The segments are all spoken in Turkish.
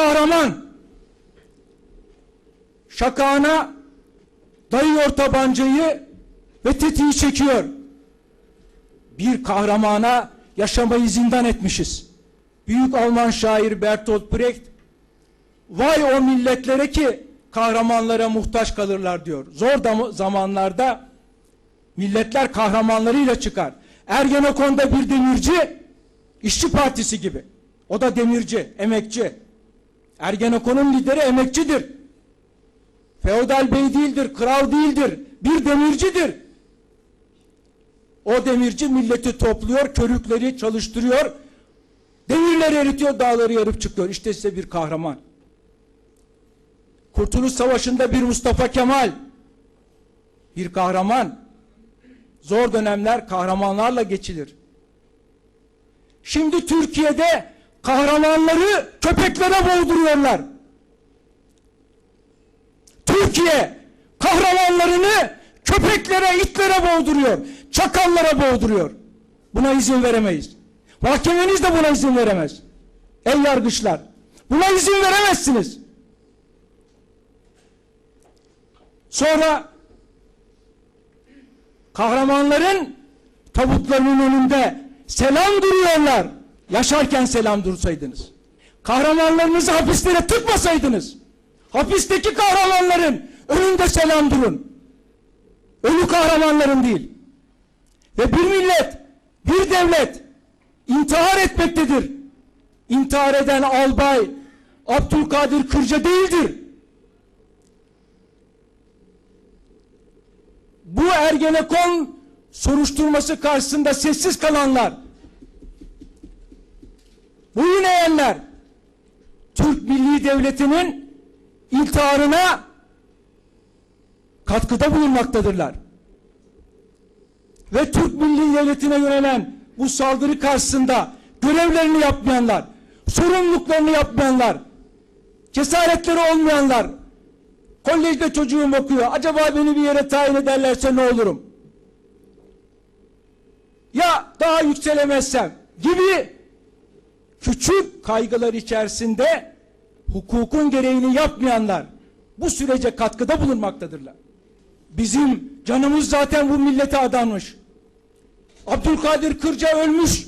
kahraman şakağına dayıyor tabancayı ve tetiği çekiyor. Bir kahramana yaşamayı zindan etmişiz. Büyük Alman şair Bertolt Brecht vay o milletlere ki kahramanlara muhtaç kalırlar diyor. Zor zamanlarda milletler kahramanlarıyla çıkar. Ergenekon'da bir demirci işçi partisi gibi. O da demirci, emekçi. Ergenekon'un lideri emekçidir. Feodal bey değildir, kral değildir. Bir demircidir. O demirci milleti topluyor, körükleri çalıştırıyor. Demirleri eritiyor, dağları yarıp çıkıyor. İşte size bir kahraman. Kurtuluş Savaşı'nda bir Mustafa Kemal. Bir kahraman. Zor dönemler kahramanlarla geçilir. Şimdi Türkiye'de kahramanları köpeklere boğduruyorlar. Türkiye kahramanlarını köpeklere, itlere boğduruyor. Çakallara boğduruyor. Buna izin veremeyiz. Mahkemeniz de buna izin veremez. Ey yargıçlar. Buna izin veremezsiniz. Sonra kahramanların tabutlarının önünde selam duruyorlar. Yaşarken selam dursaydınız. Kahramanlarınızı hapislere tıkmasaydınız. Hapisteki kahramanların önünde selam durun. Ölü kahramanların değil. Ve bir millet, bir devlet intihar etmektedir. İntihar eden albay Abdülkadir Kırca değildir. Bu Ergenekon soruşturması karşısında sessiz kalanlar, bu yineyenler, Türk Milli Devleti'nin intiharına katkıda bulunmaktadırlar. Ve Türk Milli Devleti'ne yönelen bu saldırı karşısında görevlerini yapmayanlar, sorumluluklarını yapmayanlar, cesaretleri olmayanlar, kolejde çocuğum okuyor, acaba beni bir yere tayin ederlerse ne olurum? Ya daha yükselemezsem gibi küçük kaygılar içerisinde hukukun gereğini yapmayanlar bu sürece katkıda bulunmaktadırlar. Bizim canımız zaten bu millete adanmış. Abdülkadir Kırca ölmüş.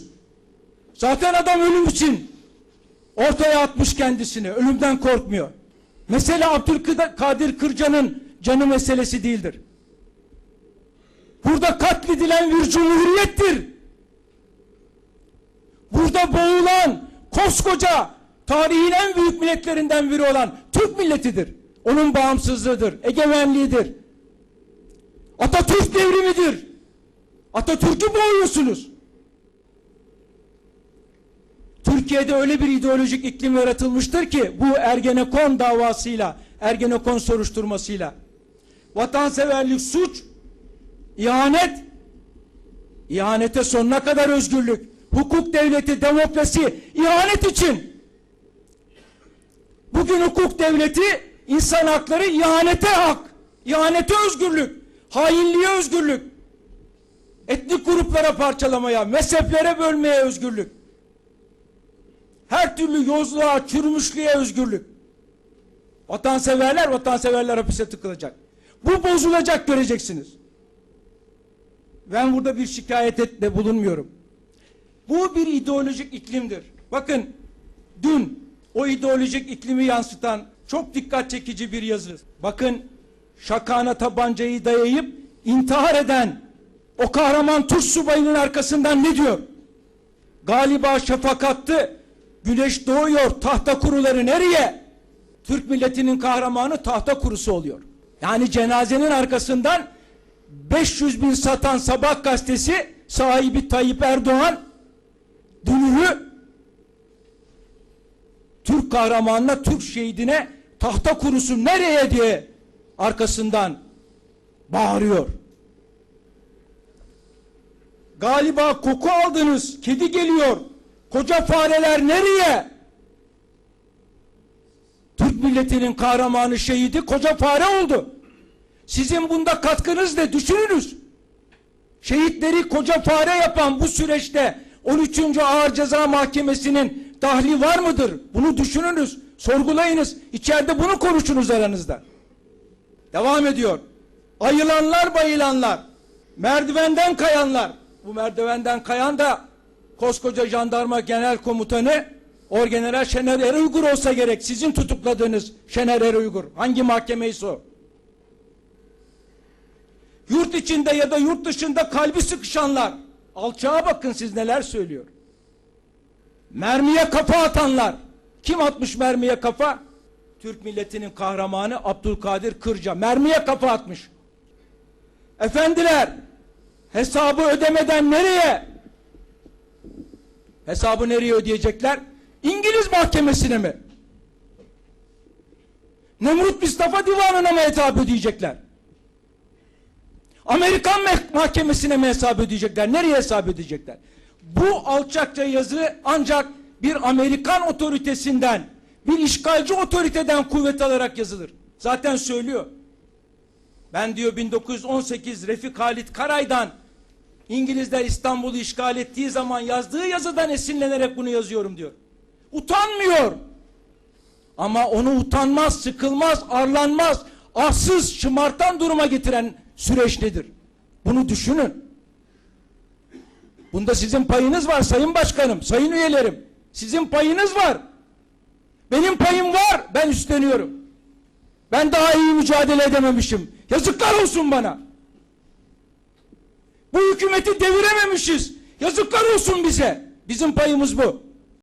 Zaten adam ölüm için ortaya atmış kendisini. Ölümden korkmuyor. Mesele Abdülkadir Kırca'nın canı meselesi değildir. Burada katledilen bir cumhuriyettir. Burada boğulan koskoca tarihin en büyük milletlerinden biri olan Türk milletidir. Onun bağımsızlığıdır, egemenliğidir. Atatürk devrimidir. Atatürk'ü boğuyorsunuz. Türkiye'de öyle bir ideolojik iklim yaratılmıştır ki bu Ergenekon davasıyla, Ergenekon soruşturmasıyla vatanseverlik suç, ihanet, ihanete sonuna kadar özgürlük, hukuk devleti, demokrasi, ihanet için. Bugün hukuk devleti, insan hakları ihanete hak, ihanete özgürlük, hainliğe özgürlük, etnik gruplara parçalamaya, mezheplere bölmeye özgürlük, her türlü yozluğa, çürümüşlüğe özgürlük. Vatanseverler, vatanseverler hapise tıkılacak. Bu bozulacak göreceksiniz. Ben burada bir şikayette bulunmuyorum. Bu bir ideolojik iklimdir. Bakın dün o ideolojik iklimi yansıtan çok dikkat çekici bir yazı. Bakın şakana tabancayı dayayıp intihar eden o kahraman Türk subayının arkasından ne diyor? Galiba şafak attı, güneş doğuyor, tahta kuruları nereye? Türk milletinin kahramanı tahta kurusu oluyor. Yani cenazenin arkasından 500 bin satan Sabah gazetesi sahibi Tayyip Erdoğan dünürü Türk kahramanına, Türk şehidine tahta kurusu nereye diye arkasından bağırıyor. Galiba koku aldınız, kedi geliyor. Koca fareler nereye? Türk milletinin kahramanı şehidi koca fare oldu. Sizin bunda katkınız ne? Düşününüz. Şehitleri koca fare yapan bu süreçte 13. Ağır Ceza Mahkemesi'nin dahli var mıdır? Bunu düşününüz, sorgulayınız. İçeride bunu konuşunuz aranızda. Devam ediyor. Ayılanlar bayılanlar, merdivenden kayanlar. Bu merdivenden kayan da koskoca jandarma genel komutanı Orgeneral Şener Eruygur olsa gerek. Sizin tutukladığınız Şener Eruygur. Hangi mahkemeyse o. Yurt içinde ya da yurt dışında kalbi sıkışanlar. Alçağa bakın siz neler söylüyor. Mermiye kafa atanlar. Kim atmış mermiye kafa? Türk milletinin kahramanı Abdülkadir Kırca. Mermiye kafa atmış. Efendiler, hesabı ödemeden nereye? Hesabı nereye ödeyecekler? İngiliz mahkemesine mi? Nemrut Mustafa Divanı'na mı hesap ödeyecekler? Amerikan mahkemesine mi hesap ödeyecekler? Nereye hesap ödeyecekler? Bu alçakça yazı ancak bir Amerikan otoritesinden, bir işgalci otoriteden kuvvet alarak yazılır. Zaten söylüyor. Ben diyor 1918 Refik Halit Karay'dan İngilizler İstanbul'u işgal ettiği zaman yazdığı yazıdan esinlenerek bunu yazıyorum diyor. Utanmıyor. Ama onu utanmaz, sıkılmaz, arlanmaz, arsız, şımartan duruma getiren süreç nedir? Bunu düşünün. Bunda sizin payınız var Sayın Başkanım, Sayın üyelerim. Sizin payınız var. Benim payım var. Ben üstleniyorum. Ben daha iyi mücadele edememişim. Yazıklar olsun bana. Bu hükümeti devirememişiz. Yazıklar olsun bize. Bizim payımız bu.